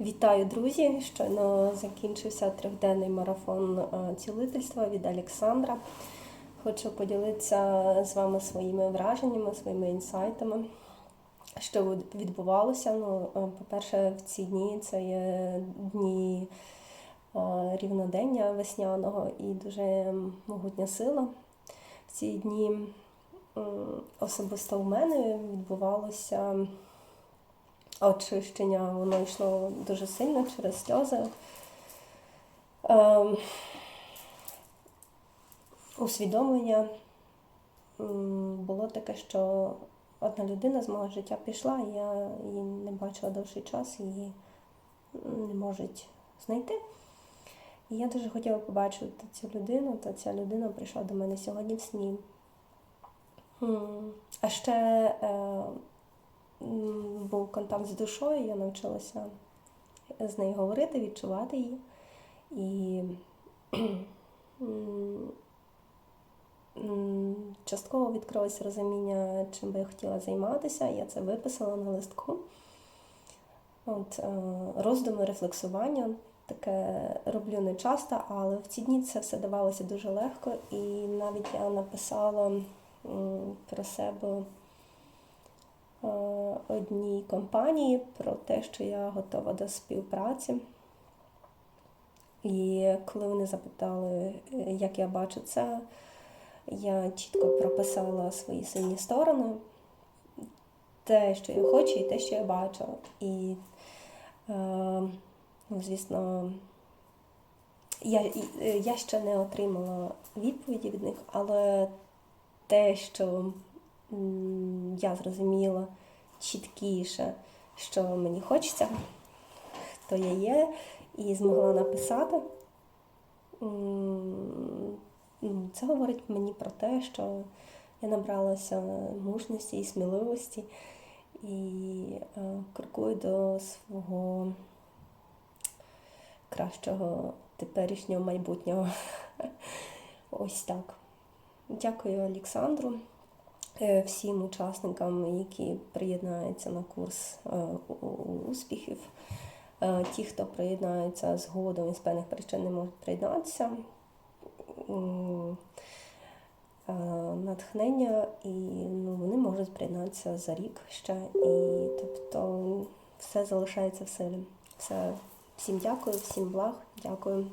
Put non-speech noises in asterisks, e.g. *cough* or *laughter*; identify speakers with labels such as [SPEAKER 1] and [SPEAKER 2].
[SPEAKER 1] Вітаю, друзі! Щойно закінчився трьохденний марафон е, цілительства від Олександра. Хочу поділитися з вами своїми враженнями, своїми інсайтами, що відбувалося. Ну, е, по-перше, в ці дні це є дні е, рівнодення весняного і дуже могутня сила. В ці дні особисто в мене відбувалося очищення, воно йшло дуже сильно через сльози. Ем, усвідомлення було таке, що одна людина з мого життя пішла, і я її не бачила довший час, її не можуть знайти. І я дуже хотіла побачити цю людину, та ця людина прийшла до мене сьогодні в сні. А ще е, був контакт з душою, я навчилася з нею говорити, відчувати її. І *clears throat* частково відкрилося розуміння, чим би я хотіла займатися. Я це виписала на листку. От, е, роздуми, рефлексування. Таке роблю не часто, але в ці дні це все давалося дуже легко. І навіть я написала про себе е, одній компанії про те, що я готова до співпраці. І коли вони запитали, як я бачу це, я чітко прописала свої сильні сторони, те, що я хочу, і те, що я бачу. І, е, ну, звісно, я, е, я ще не отримала відповіді від них, але те, що я зрозуміла чіткіше, що мені хочеться, хто я є, і змогла написати. Це говорить мені про те, що я набралася мужності і сміливості і е, крокую до свого кращого теперішнього майбутнього. *laughs* Ось так. Дякую Олександру, всім учасникам, які приєднаються на курс е, успіхів. Е, Ті, хто приєднаються згодом і з певних причин не можуть приєднатися. Е, Натхнення, і ну, вони можуть приєднатися за рік ще. І тобто все залишається в силі. Все. Всім дякую, всім благ, дякую.